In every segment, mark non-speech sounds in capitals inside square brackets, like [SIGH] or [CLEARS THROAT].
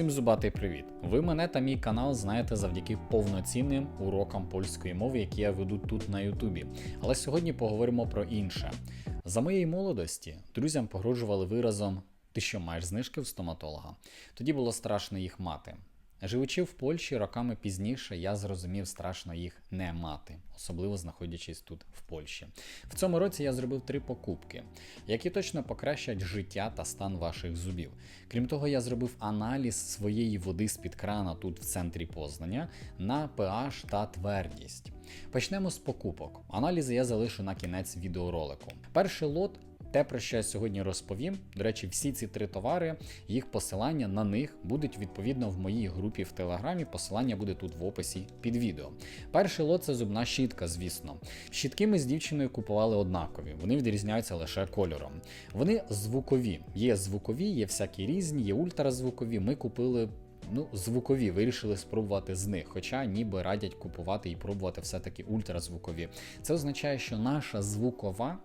Усім зубатий привіт! Ви мене та мій канал знаєте завдяки повноцінним урокам польської мови, які я веду тут на Ютубі. Але сьогодні поговоримо про інше. За моєї молодості друзям погрожували виразом ти що маєш знижки в стоматолога? Тоді було страшно їх мати. Живучи в Польщі роками пізніше, я зрозумів страшно їх не мати, особливо знаходячись тут в Польщі. В цьому році я зробив три покупки, які точно покращать життя та стан ваших зубів. Крім того, я зробив аналіз своєї води з-під крана тут в центрі Познання на pH та твердість. Почнемо з покупок. Аналізи я залишу на кінець відеоролику. Перший лот те, про що я сьогодні розповім, до речі, всі ці три товари, їх посилання на них будуть відповідно в моїй групі в Телеграмі. Посилання буде тут в описі під відео. Перший лот це зубна щітка, звісно. Щітки ми з дівчиною купували однакові, вони відрізняються лише кольором. Вони звукові. Є звукові, є всякі різні, є ультразвукові. Ми купили. Ну, звукові, вирішили спробувати з них, хоча ніби радять купувати і пробувати все-таки ультразвукові. Це означає, що наша звукова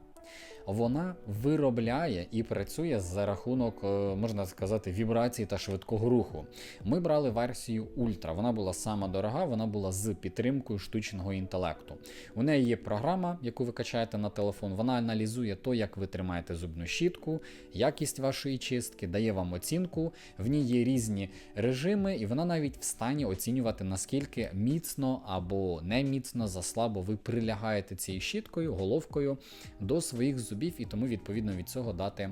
вона виробляє і працює за рахунок, е, можна сказати, вібрацій та швидкого руху. Ми брали версію Ультра. Вона була сама дорога, вона була з підтримкою штучного інтелекту. У неї є програма, яку ви качаєте на телефон. Вона аналізує то, як ви тримаєте зубну щітку, якість вашої чистки, дає вам оцінку. В ній є різні режими, і вона навіть в стані оцінювати, наскільки міцно або не міцно заслабо ви прилягаєте цією щіткою, головкою до своїх зубів зубів, і тому відповідно від цього дати.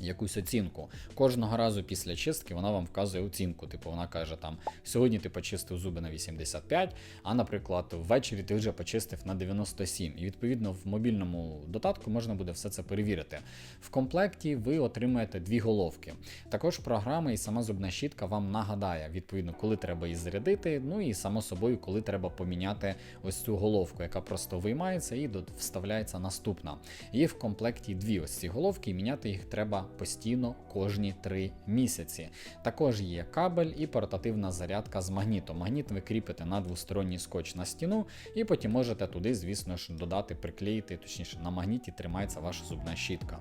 Якусь оцінку. Кожного разу після чистки вона вам вказує оцінку. Типу вона каже, там сьогодні ти почистив зуби на 85, а наприклад, ввечері ти вже почистив на 97. І відповідно в мобільному додатку можна буде все це перевірити. В комплекті ви отримаєте дві головки. Також програма і сама зубна щітка вам нагадає, відповідно, коли треба її зарядити, ну і само собою, коли треба поміняти ось цю головку, яка просто виймається і вставляється наступна. Є в комплекті дві ось ці головки, і міняти їх треба постійно кожні 3 місяці. Також є кабель і портативна зарядка з магнітом. Магніт ви кріпите на двосторонній скотч на стіну, і потім можете туди, звісно ж, додати, приклеїти, точніше, на магніті тримається ваша зубна щітка.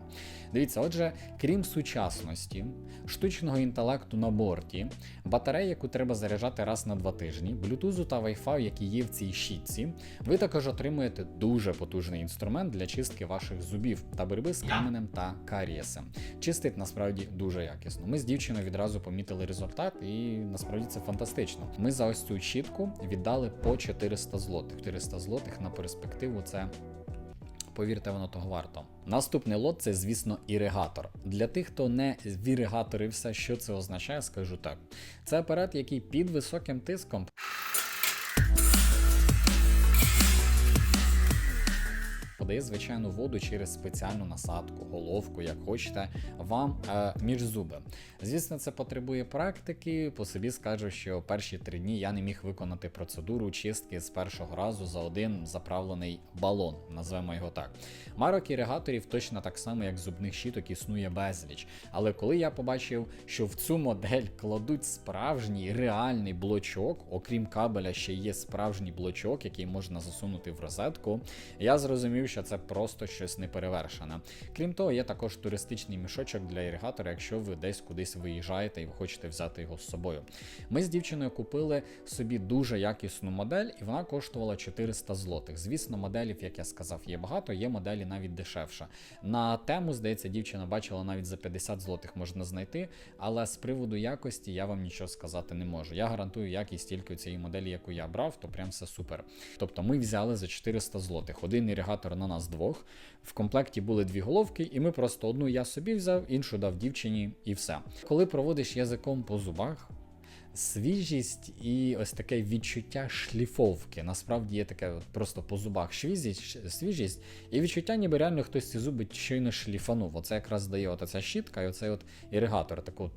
Дивіться, отже, крім сучасності, штучного інтелекту на борті, батареї, яку треба заряджати раз на два тижні, блютузу та Wi-Fi, які є в цій щітці, ви також отримуєте дуже потужний інструмент для чистки ваших зубів та боротьби з каменем та карієсом чистить насправді дуже якісно. Ми з дівчиною відразу помітили результат, і насправді це фантастично. Ми за ось цю щітку віддали по 400 злотих. 400 злотих на перспективу це. Повірте, воно того варто. Наступний лот це, звісно, іригатор. Для тих, хто не віригаторився, що це означає, скажу так. Це апарат, який під високим тиском. Подає звичайну воду через спеціальну насадку, головку, як хочете, вам е, між зуби. Звісно, це потребує практики. По собі скажу, що перші три дні я не міг виконати процедуру чистки з першого разу за один заправлений балон, назвемо його так. Марок іригаторів точно так само, як зубних щіток, існує безліч. Але коли я побачив, що в цю модель кладуть справжній реальний блочок, окрім кабеля, ще є справжній блочок, який можна засунути в розетку, я зрозумів, що що це просто щось неперевершене. Крім того, є також туристичний мішочок для іригатора, якщо ви десь кудись виїжджаєте і ви хочете взяти його з собою. Ми з дівчиною купили собі дуже якісну модель, і вона коштувала 400 злотих. Звісно, моделів, як я сказав, є багато, є моделі навіть дешевше. На тему, здається, дівчина бачила навіть за 50 злотих можна знайти, але з приводу якості я вам нічого сказати не можу. Я гарантую якість тільки цієї моделі, яку я брав, то прям все супер. Тобто ми взяли за 400 злотих. Один іригатор на нас двох. В комплекті були дві головки, і ми просто одну я собі взяв, іншу дав дівчині, і все. Коли проводиш язиком по зубах, свіжість і ось таке відчуття шліфовки. Насправді є таке просто по зубах свіжість, свіжість, і відчуття, ніби реально хтось ці зуби щойно шліфанув. Оце якраз дає от ця щітка і оцей от іригатор. Таку,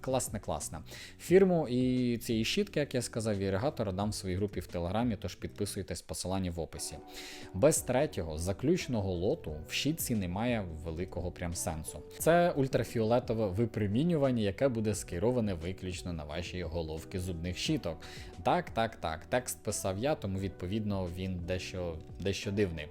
класне, класне. Фірму і цієї щітки, як я сказав, іригатора дам в своїй групі в Телеграмі, тож підписуйтесь посилання в описі. Без третього, заключного лоту в щітці немає великого прям сенсу. Це ультрафіолетове випромінювання, яке буде скероване виключно на ваші ваші головки зубних щіток. Так, так, так. Текст писав я, тому відповідно він дещо дещо дивний.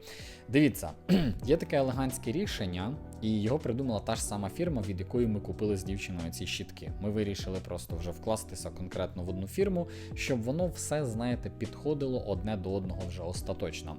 Дивіться, [CLEARS THROAT] є таке елегантське рішення. І його придумала та ж сама фірма, від якої ми купили з дівчиною ці щітки. Ми вирішили просто вже вкластися конкретно в одну фірму, щоб воно все, знаєте, підходило одне до одного вже остаточно.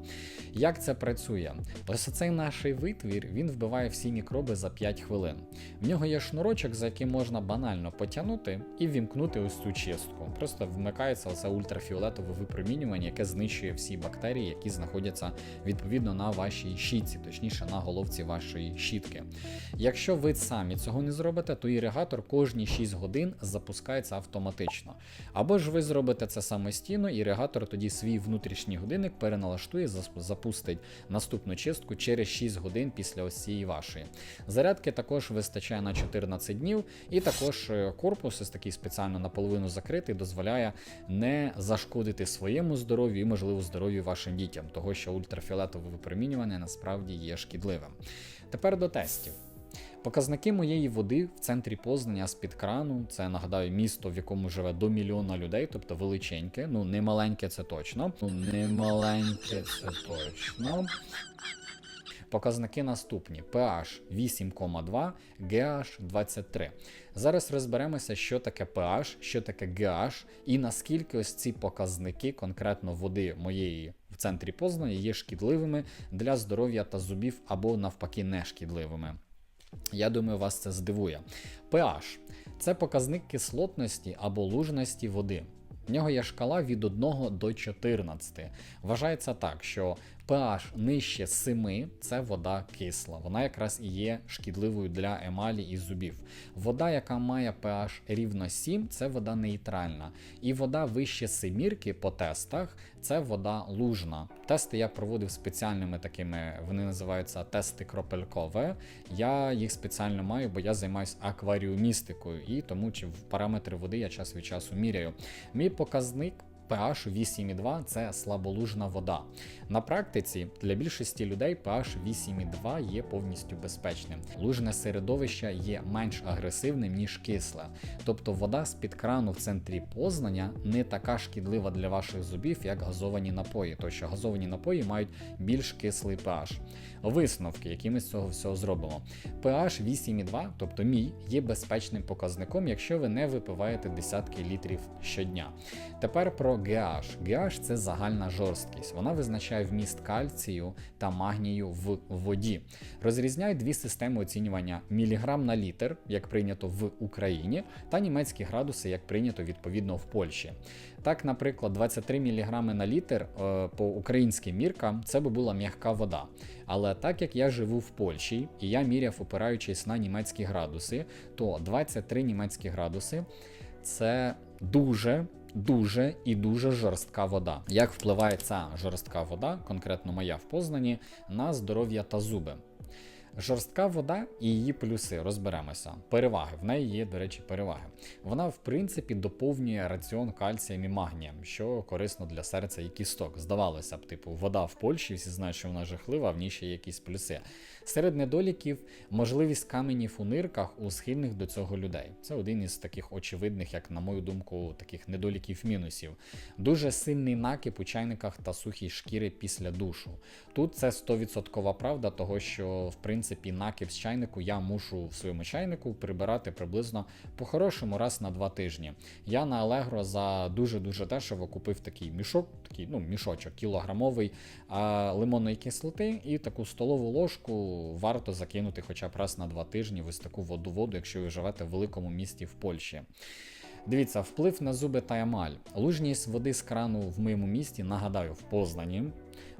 Як це працює? Ось цей наш витвір він вбиває всі мікроби за 5 хвилин. В нього є шнурочок, за який можна банально потягнути і вімкнути ось цю чистку. Просто вмикається оце ультрафіолетове випромінювання, яке знищує всі бактерії, які знаходяться відповідно на вашій щітці, точніше на головці вашої щітки. Якщо ви самі цього не зробите, то іригатор кожні 6 годин запускається автоматично. Або ж ви зробите це самостійно, іригатор тоді свій внутрішній годинник переналаштує, запустить наступну чистку через 6 годин після ось цієї вашої. Зарядки також вистачає на 14 днів, і також е, корпус ось такий спеціально наполовину закритий, дозволяє не зашкодити своєму здоров'ю і, можливо, здоров'ю вашим дітям, того що ультрафіолетове випромінювання насправді є шкідливим. Тепер до тестів. Показники моєї води в центрі Познання з-під крану. Це нагадаю місто, в якому живе до мільйона людей, тобто величеньке. Ну, не маленьке це точно. Ну, не маленьке це точно. Показники наступні: pH 8,2, GH 23. Зараз розберемося, що таке pH, що таке GH і наскільки ось ці показники конкретно води моєї в центрі Познання є шкідливими для здоров'я та зубів або навпаки не шкідливими. Я думаю, вас це здивує. pH це показник кислотності або лужності води. В нього є шкала від 1 до 14. Вважається так, що pH нижче 7 це вода кисла. Вона якраз і є шкідливою для емалі і зубів. Вода, яка має pH рівно 7, це вода нейтральна. І вода вище семірки по тестах це вода лужна. Тести я проводив спеціальними такими, вони називаються тести кропелькове. Я їх спеціально маю, бо я займаюся акваріумістикою, і тому чи в параметри води я час від часу міряю. Мій показник. pH 8,2 це слаболужна вода. На практиці для більшості людей pH 8,2 є повністю безпечним. Лужне середовище є менш агресивним, ніж кисле. Тобто вода з-під крану в центрі познання не така шкідлива для ваших зубів, як газовані напої, тому що газовані напої мають більш кислий pH. Висновки, які ми з цього всього зробимо. pH 8,2, тобто мій, є безпечним показником, якщо ви не випиваєте десятки літрів щодня. Тепер про GH. GH це загальна жорсткість. Вона визначає вміст кальцію та магнію в воді. Розрізняють дві системи оцінювання: міліграм на літр, як прийнято в Україні, та німецькі градуси, як прийнято відповідно в Польщі. Так, наприклад, 23 мг на літр е, по українським міркам це би була м'яка вода. Але так як я живу в Польщі і я міряв, опираючись на німецькі градуси, то 23 німецькі градуси це дуже. Дуже і дуже жорстка вода. Як впливає ця жорстка вода, конкретно моя в Познані, на здоров'я та зуби? Жорстка вода і її плюси розберемося. Переваги в неї є, до речі, переваги. Вона, в принципі, доповнює раціон кальцієм і магнієм, що корисно для серця і кісток. Здавалося б, типу, вода в Польщі, всі знають, що вона жахлива, а в ній ще є якісь плюси. Серед недоліків можливість каменів у нирках у схильних до цього людей. Це один із таких очевидних, як на мою думку, таких недоліків мінусів. Дуже сильний накип у чайниках та сухій шкіри після душу. Тут це 100% правда, того що в принципі накип з чайнику я мушу в своєму чайнику прибирати приблизно по-хорошому раз на два тижні. Я на Allegro за дуже-дуже дешево купив такий мішок, такий ну, мішочок кілограмовий а, лимонної кислоти і таку столову ложку варто закинути хоча б раз на два тижні в ось таку воду воду, якщо ви живете в великому місті в Польщі. Дивіться, вплив на зуби та емаль. Лужність води з крану в моєму місті, нагадаю, в Познані.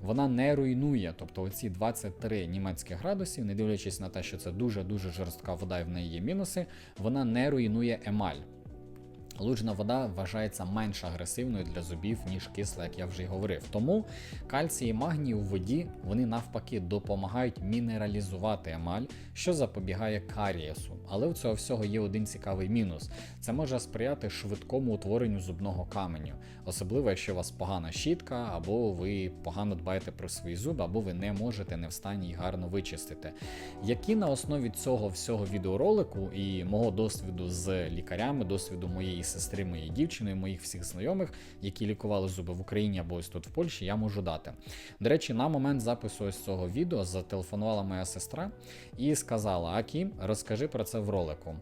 Вона не руйнує, тобто оці 23 німецьких градусів, не дивлячись на те, що це дуже-дуже жорстка вода і в неї є мінуси, вона не руйнує емаль. Лужна вода вважається менш агресивною для зубів, ніж кисла, як я вже й говорив. Тому кальцій і магній у воді вони навпаки допомагають мінералізувати емаль, що запобігає карієсу. Але у цього всього є один цікавий мінус: це може сприяти швидкому утворенню зубного каменю, особливо якщо у вас погана щітка, або ви погано дбаєте про свої зуби, або ви не можете не в стані їх гарно вичистити. Які на основі цього всього відеоролику і мого досвіду з лікарями, досвіду моєї сестри, моєї дівчини, моїх всіх знайомих, які лікували зуби в Україні або ось тут в Польщі, я можу дати. До речі, на момент запису ось цього відео зателефонувала моя сестра і сказала: Акім, розкажи про це в ролику.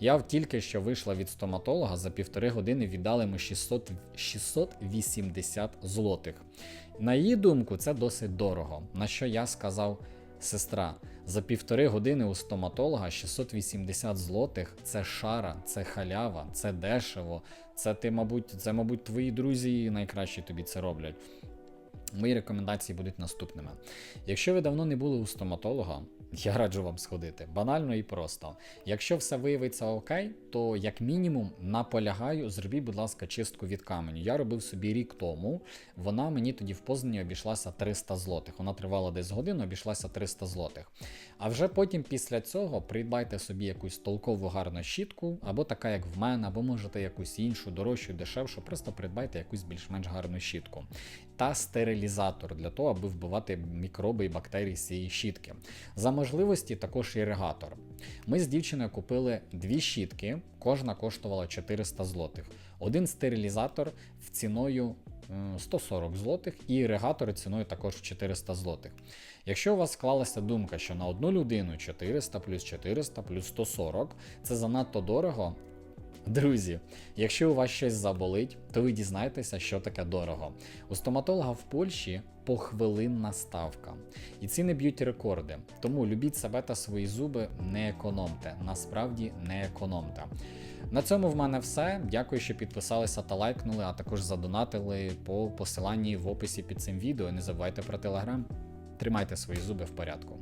Я тільки що вийшла від стоматолога за півтори години віддали ми 600, 680 злотих. На її думку, це досить дорого. На що я сказав, сестра, за півтори години у стоматолога 680 злотих це шара, це халява, це дешево. Це ти, мабуть, це, мабуть, твої друзі найкраще тобі це роблять. Мої рекомендації будуть наступними. Якщо ви давно не були у стоматолога, [LAUGHS] я раджу вам сходити. Банально і просто. Якщо все виявиться окей, то як мінімум наполягаю, зробіть, будь ласка, чистку від каменю. Я робив собі рік тому. Вона мені тоді в Познані обійшлася 300 злотих. Вона тривала десь годину, обійшлася 300 злотих. А вже потім після цього придбайте собі якусь толкову гарну щітку, або така, як в мене, або можете якусь іншу, дорожчу, дешевшу. Просто придбайте якусь більш-менш гарну щітку. Та стерилізатор для того, аби вбивати мікроби і бактерії з цієї щітки. За можливості також іригатор. Ми з дівчиною купили дві щітки, кожна коштувала 400 злотих. Один стерилізатор ціною е, 140 злотих і іригатор ціною також 400 злотих. Якщо у вас склалася думка, що на одну людину 400 плюс 400 плюс 140 це занадто дорого. Друзі, якщо у вас щось заболить, то ви дізнаєтеся, що таке дорого. У стоматолога в Польщі похвилинна ставка. І ціни б'ють рекорди. Тому любіть себе та свої зуби, не економте. Насправді не економте. На цьому в мене все. Дякую, що підписалися та лайкнули, а також задонатили по посиланні в описі під цим відео. Не забувайте про телеграм. Тримайте свої зуби в порядку.